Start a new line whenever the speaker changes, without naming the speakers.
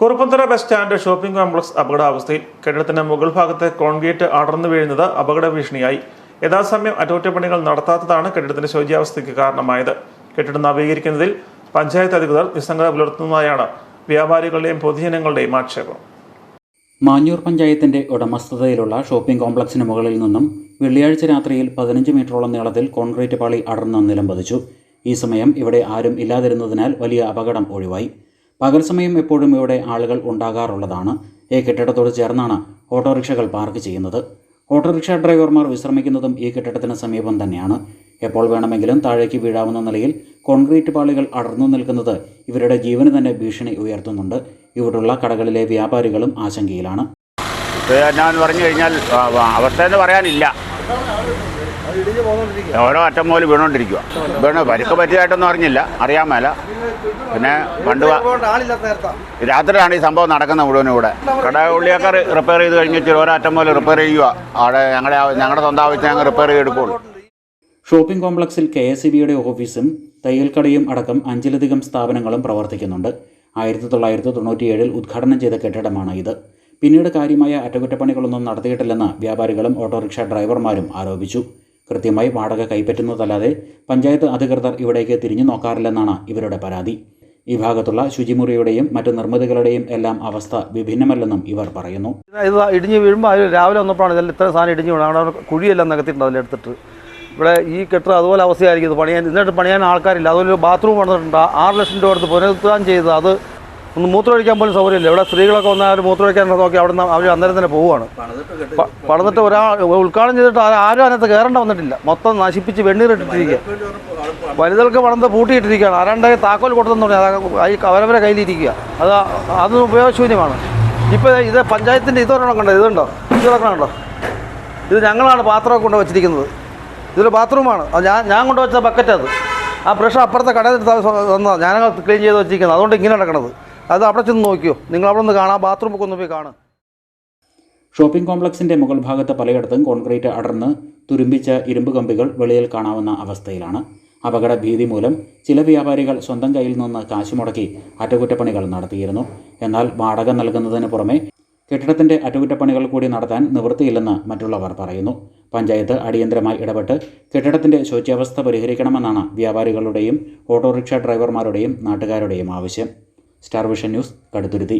Kuruppanthara bus stand shopping complex അപകടാവസ്ഥയിൽ കെട്ടിടത്തിന്റെ മുകൾ ഭാഗത്തെ കോൺക്രീറ്റ് അടർന്നു വീഴുന്നത് അപകട ഭീഷണിയായി. യഥാസമയം അറ്റകുറ്റപ്പണികൾ നടത്താത്തതാണ് കെട്ടിടത്തിന്റെ ശോചിയാവസ്ഥയ്ക്ക് കാരണമായത്. കെട്ടിടം നവീകരിക്കുന്നതിൽ പഞ്ചായത്ത് അധികൃതർ നിസ്സംഗത പുലർത്തുന്നതായാണ് വ്യാപാരികളുടെയും പൊതുജനങ്ങളുടെയും ആക്ഷേപം.
മാഞ്ഞൂർ പഞ്ചായത്തിന്റെ ഉടമസ്ഥതയിലുള്ള ഷോപ്പിംഗ് കോംപ്ലക്സിന് മുകളിൽ നിന്നും വെള്ളിയാഴ്ച രാത്രിയിൽ പതിനഞ്ച് മീറ്ററോളം നീളത്തിൽ കോൺക്രീറ്റ് പാളി അടർന്ന് നിലംപതിച്ചു. ഈ സമയം ഇവിടെ ആരും ഇല്ലാതിരുന്നതിനാൽ വലിയ അപകടം ഒഴിവായി. പകൽ സമയം എപ്പോഴും ഇവിടെ ആളുകൾ ഉണ്ടാകാറുള്ളതാണ്. ഈ കെട്ടിടത്തോട് ചേർന്നാണ് ഓട്ടോറിക്ഷകൾ പാർക്ക് ചെയ്യുന്നത്. ഓട്ടോറിക്ഷ ഡ്രൈവർമാർ വിശ്രമിക്കുന്നതും ഈ കെട്ടിടത്തിന് സമീപം തന്നെയാണ്. എപ്പോൾ വേണമെങ്കിലും താഴേക്ക് വീഴാവുന്ന നിലയിൽ കോൺക്രീറ്റ് പാളികൾ അടർന്നു നിൽക്കുന്നത് ഇവരുടെ ജീവന് തന്നെ ഭീഷണി ഉയർത്തുന്നുണ്ട്. ഇവിടുള്ള കടകളിലെ വ്യാപാരികളും ആശങ്കയിലാണ്.
ഞാൻ പറഞ്ഞു കഴിഞ്ഞാൽ അവസ്ഥ എന്ന് പറയാനില്ല. ഓരോ അറ്റം പോലും വീണോണ്ടിരിക്കുക വീണ്. പരിക്ക് പറ്റിയതായിട്ടൊന്നും അറിഞ്ഞില്ല. അറിയാൻ മേല. പിന്നെ പണ്ട് രാത്രിയാണ് ഈ സംഭവം നടക്കുന്നത് മുഴുവനും ഇവിടെ. കട ഉള്ളിയൊക്കെ റിപ്പയർ ചെയ്ത് കഴിഞ്ഞിട്ട് ഓരോ അറ്റം പോലെ റിപ്പയർ ചെയ്യുക അവിടെ ഞങ്ങളുടെ ഞങ്ങളുടെ സ്വന്തം ആവശ്യം ഞങ്ങൾ റിപ്പയർ ചെയ്തെടുക്കുള്ളൂ.
ഷോപ്പിംഗ് കോംപ്ലക്സിൽ കെ എസ് ബിയുടെ ഓഫീസും തയ്യൽക്കടയും അടക്കം അഞ്ചിലധികം സ്ഥാപനങ്ങളും പ്രവർത്തിക്കുന്നുണ്ട്. ആയിരത്തി തൊള്ളായിരത്തി തൊണ്ണൂറ്റിയേഴിൽ ഉദ്ഘാടനം ചെയ്ത കെട്ടിടമാണ് ഇത് പിന്നീട് കാര്യമായ അറ്റകുറ്റപ്പണികളൊന്നും നടത്തിയിട്ടില്ലെന്ന് വ്യാപാരികളും ഓട്ടോറിക്ഷ ഡ്രൈവർമാരും ആരോപിച്ചു. കൃത്യമായി വാടക കൈപ്പറ്റുന്നതല്ലാതെ പഞ്ചായത്ത് അധികൃതർ ഇവിടേക്ക് തിരിഞ്ഞു നോക്കാറില്ലെന്നാണ് ഇവരുടെ പരാതി. ഈ ഭാഗത്തുള്ള ശുചിമുറിയുടെയും മറ്റു നിർമ്മിതികളുടെയും എല്ലാം അവസ്ഥ വിഭിന്നമല്ലെന്നും ഇവർ പറയുന്നു.
ഇടിഞ്ഞ് വീഴുമ്പോൾ അതിൽ രാവിലെ വന്നപ്പോഴാണ് ഇതെല്ലാം ഇത്ര സാധനം ഇടിഞ്ഞ് വീണത്. അവിടെ കുഴിയെല്ലാം നികത്തിയിട്ടുണ്ട് അതിലെടുത്തിട്ട് ഇവിടെ ഈ കെട്ടിടം അതുപോലെ അവസ്ഥയായിരിക്കും ഇത് പണിയാൻ. എന്നിട്ട് പണിയാൻ ആൾക്കാരില്ല. അതുപോലെ ബാത്റൂം വന്നിട്ടുണ്ട്. ആറ് ലക്ഷം രൂപ എടുത്ത് പുനരുദ്ധാനം ചെയ്ത് അത് ഒന്ന് മൂത്രമൊഴിക്കാൻ പോലും സൗകര്യമില്ല. ഇവിടെ സ്ത്രീകളൊക്കെ വന്നാൽ അവർ മൂത്രമൊഴിക്കാൻ നോക്കി അവിടെ നിന്ന് അവർ അന്നേരം തന്നെ പോവുകയാണ്. പടന്നിട്ട് പണിതിട്ട് ഒരാൾ ഉദ്ഘാടനം ചെയ്തിട്ട് ആരും അതിനകത്ത് കയറേണ്ട വന്നിട്ടില്ല. മൊത്തം നശിപ്പിച്ച് വെണ്ണീറിട്ടിരിക്കുക വലുതൾക്ക് പണിത് പൂട്ടിയിട്ടിരിക്കുകയാണ്. ആരാണ്ട് താക്കോൽ കൊടുത്തെന്ന് പറഞ്ഞാൽ അത് അവരവരെ കയ്യിലിരിക്കുക. അത് അത് ഉപയോഗശൂന്യമാണ്. ഇപ്പോൾ ഇത് പഞ്ചായത്തിന്റെ ഇതൊരെണ്ണം കണ്ടോ? ഇതുണ്ടോ? ഇതൊക്കെ ഇത് ഞങ്ങളാണ് പാത്രമൊക്കെ കൊണ്ട് വെച്ചിരിക്കുന്നത്. ഇതൊരു ബാത്റൂമാണ്. അത് ഞാൻ ഞാൻ കൊണ്ടുവച്ച ബക്കറ്റ് അത്. ആ ബ്രഷ് അപ്പുറത്തെ കടയിൽ തന്നതാണ് ഞാനങ്ങൾ ക്ലീൻ ചെയ്ത് വെച്ചിരിക്കുന്നത്. അതുകൊണ്ട് ഇങ്ങനെ നടക്കണത്. അത് അവിടെ ചെന്ന് നോക്കിയോ? നിങ്ങൾ അവിടെ ഒന്ന് കാണാം ബാത്റൂമൊക്കെ ഒന്ന് പോയി കാണാം.
ഷോപ്പിംഗ് കോംപ്ലക്സിന്റെ മുകൾ ഭാഗത്ത് പലയിടത്തും കോൺക്രീറ്റ് അടർന്ന് തുരുമ്പിച്ച ഇരുമ്പ് കമ്പികൾ വെളിയിൽ കാണാവുന്ന അവസ്ഥയിലാണ്. അപകട ഭീതി മൂലം ചില വ്യാപാരികൾ സ്വന്തം കയ്യിൽ നിന്ന് കാശ് മുടക്കി അറ്റകുറ്റപ്പണികൾ നടത്തിയിരുന്നു. എന്നാൽ വാടക നൽകുന്നതിന് പുറമെ കെട്ടിടത്തിന്റെ അറ്റകുറ്റപ്പണികൾ കൂടി നടത്താൻ നിവൃത്തിയില്ലെന്ന് മറ്റുള്ളവർ പറയുന്നു. പഞ്ചായത്ത് അടിയന്തരമായി ഇടപെട്ട് കെട്ടിടത്തിന്റെ ശോച്യാവസ്ഥ പരിഹരിക്കണമെന്നാണ് വ്യാപാരികളുടെയും ഓട്ടോറിക്ഷ ഡ്രൈവർമാരുടെയും നാട്ടുകാരുടെയും ആവശ്യം. Star Vision News Kaduthuruthy.